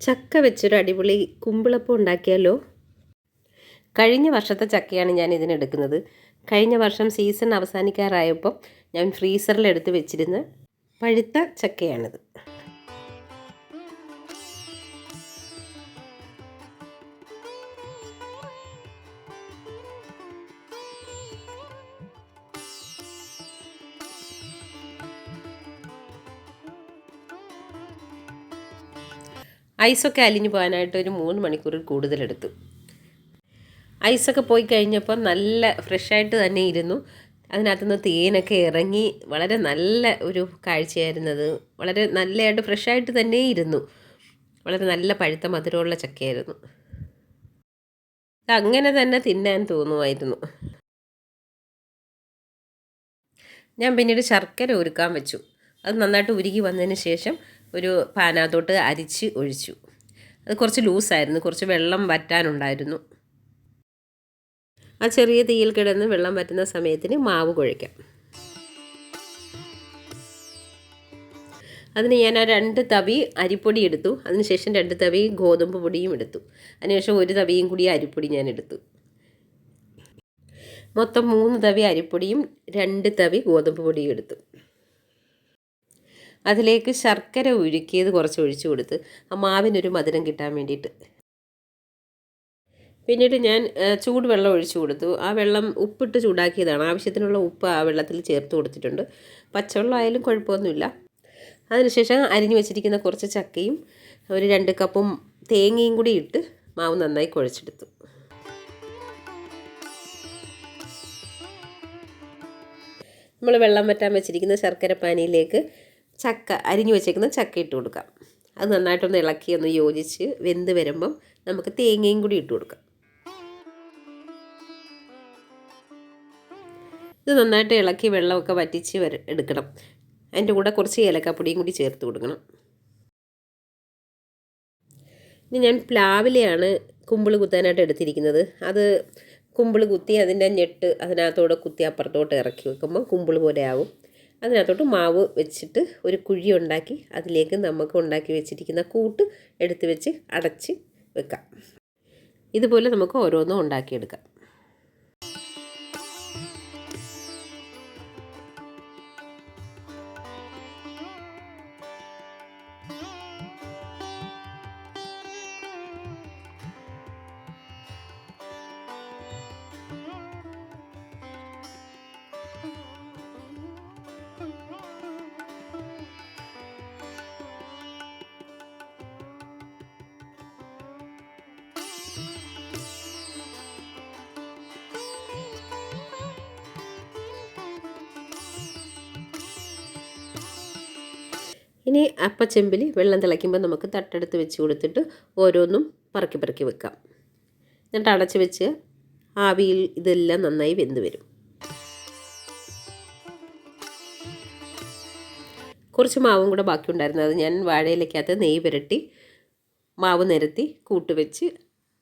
ചക്ക വെച്ചൊരു അടിപൊളി കുമ്പിളപ്പം ഉണ്ടാക്കിയാലോ? കഴിഞ്ഞ വർഷത്തെ ചക്കയാണ് ഞാൻ ഇതിനെടുക്കുന്നത്. കഴിഞ്ഞ വർഷം സീസൺ അവസാനിക്കാറായപ്പോൾ ഞാൻ ഫ്രീസറിലെടുത്ത് വെച്ചിരുന്ന പഴുത്ത ചക്കയാണിത്. ഐസൊക്കെ അലിഞ്ഞു പോകാനായിട്ട് ഒരു മൂന്ന് മണിക്കൂറിൽ കൂടുതലെടുത്തു. ഐസൊക്കെ പോയി കഴിഞ്ഞപ്പം നല്ല ഫ്രഷായിട്ട് തന്നെ ഇരുന്നു. അതിനകത്തുനിന്ന് തേനൊക്കെ ഇറങ്ങി വളരെ നല്ല ഒരു കാഴ്ചയായിരുന്നത് വളരെ നല്ലതായിട്ട് ഫ്രഷായിട്ട് തന്നെ ഇരുന്നു. വളരെ നല്ല പഴുത്ത മധുരമുള്ള ചക്കയായിരുന്നു. അങ്ങനെ തന്നെ തിന്നാൻ തോന്നുമായിരുന്നു. ഞാൻ പിന്നീട് ശർക്കര ഉരുക്കാൻ വെച്ചു. അത് നന്നായിട്ട് ഉരുകി വന്നതിന് ശേഷം ഒരു പാനകത്തോട്ട് അരിച്ച് ഒഴിച്ചു. അത് കുറച്ച് ലൂസായിരുന്നു. കുറച്ച് വെള്ളം വറ്റാനുണ്ടായിരുന്നു. ആ ചെറിയ തീയിൽ കിടന്ന് വെള്ളം വറ്റുന്ന സമയത്തിന് മാവ് കുഴയ്ക്കാം അതിന് ഞാൻ ആ രണ്ട് തവി അരിപ്പൊടി എടുത്തു. അതിനുശേഷം രണ്ട് തവി ഗോതമ്പ് പൊടിയും എടുത്തു. അതിനുശേഷം ഒരു തവിയും കൂടി അരിപ്പൊടി ഞാൻ എടുത്തു. മൊത്തം മൂന്ന് തവി അരിപ്പൊടിയും രണ്ട് തവി ഗോതമ്പ് പൊടിയും എടുത്തു. അതിലേക്ക് ശർക്കര ഉരുക്കിയത് കുറച്ച് ഒഴിച്ചു കൊടുത്ത് ആ മാവിനൊരു മധുരം കിട്ടാൻ വേണ്ടിയിട്ട്. പിന്നീട് ഞാൻ ചൂടുവെള്ളം ഒഴിച്ചു കൊടുത്തു. ആ വെള്ളം ഉപ്പിട്ട് ചൂടാക്കിയതാണ്. ആവശ്യത്തിനുള്ള ഉപ്പ് ആ വെള്ളത്തിൽ ചേർത്ത് കൊടുത്തിട്ടുണ്ട്. പച്ചവെള്ളം ആയാലും കുഴപ്പമൊന്നുമില്ല. അതിനുശേഷം അരിഞ്ഞു വെച്ചിരിക്കുന്ന കുറച്ച് ചക്കയും ഒരു രണ്ട് കപ്പും തേങ്ങയും കൂടി ഇട്ട് മാവ് നന്നായി കുഴച്ചെടുത്തു. നമ്മൾ വെള്ളം വറ്റാൻ വെച്ചിരിക്കുന്ന ശർക്കര പാനിയിലേക്ക് ചക്ക അരിഞ്ഞു വെച്ചേക്കുന്ന ചക്ക ഇട്ട് കൊടുക്കാം. അത് നന്നായിട്ടൊന്ന് ഇളക്കി ഒന്ന് യോജിച്ച് വെന്ത് വരുമ്പം നമുക്ക് തേങ്ങയും കൂടി ഇട്ട് കൊടുക്കാം. ഇത് നന്നായിട്ട് ഇളക്കി വെള്ളമൊക്കെ വറ്റിച്ച് വര എടുക്കണം. അതിന്റെ കൂടെ കുറച്ച് ഏലക്കാപ്പൊടിയും കൂടി ചേർത്ത് കൊടുക്കണം. ഇനി ഞാൻ പ്ലാവിലെയാണ് കുമ്പിൾ കുത്താനായിട്ട് എടുത്തിരിക്കുന്നത്. അത് കുമ്പിൾ കുത്തി അതിന്റെ ഞെട്ട് അതിനകത്തോടെ കുത്തി അപ്പുറത്തോട്ട് ഇറക്കി വെക്കുമ്പോൾ കുമ്പിൾ പോലെ ആവും. അതിനകത്തോട്ട് മാവ് വെച്ചിട്ട് ഒരു കുഴി ഉണ്ടാക്കി അതിലേക്ക് നമുക്ക് ഉണ്ടാക്കി വെച്ചിരിക്കുന്ന കൂട്ട് എടുത്ത് വെച്ച് അടച്ച് വെക്കാം. ഇതുപോലെ നമുക്ക് ഓരോന്നും ഉണ്ടാക്കിയെടുക്കാം. ഇനി അപ്പച്ചെമ്പിൽ വെള്ളം തിളയ്ക്കുമ്പോൾ നമുക്ക് തട്ടെടുത്ത് വെച്ച് കൊടുത്തിട്ട് ഓരോന്നും പറക്കി പറക്കി വെക്കാം. എന്നിട്ട് അടച്ച് വെച്ച് ആവിയിൽ ഇതെല്ലാം നന്നായി വെന്ത് വരും. കുറച്ച് മാവും കൂടെ ബാക്കിയുണ്ടായിരുന്നു. അത് ഞാൻ വാഴയിലേക്കകത്ത് നെയ്യ് പുരട്ടി മാവ് നിരത്തി കൂട്ടുവെച്ച്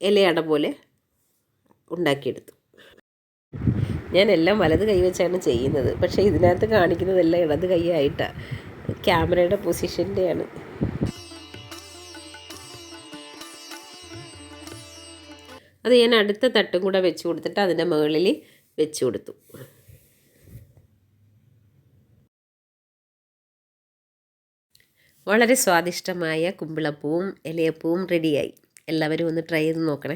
ഇലയട പോലെ ഉണ്ടാക്കിയെടുത്തു. ഞാൻ എല്ലാം വലത് കൈ വെച്ചാണ് ചെയ്യുന്നത്. പക്ഷേ ഇതിനകത്ത് കാണിക്കുന്നതെല്ലാം ഇടത് കൈ ആയിട്ടാണ് ക്യാമറയുടെ പൊസിഷന്റെയാണ്. അത് ഞാൻ അടുത്ത തട്ടും കൂടെ വെച്ച് കൊടുത്തിട്ട് അതിന്റെ മുകളിൽ വെച്ച് കൊടുത്തു. വളരെ സ്വാദിഷ്ടമായ കുമ്പിളപ്പൂവും ഇലയപ്പൂവും റെഡിയായി. എല്ലാവരും ഒന്ന് ട്രൈ ചെയ്ത് നോക്കണേ.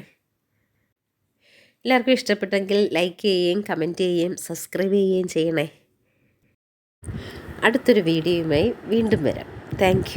എല്ലാവർക്കും ഇഷ്ടപ്പെട്ടെങ്കിൽ ലൈക്ക് ചെയ്യുകയും കമന്റ് ചെയ്യുകയും സബ്സ്ക്രൈബ് ചെയ്യുകയും ചെയ്യണേ. അടുത്തൊരു വീഡിയോയുമായി വീണ്ടും വരാം. താങ്ക്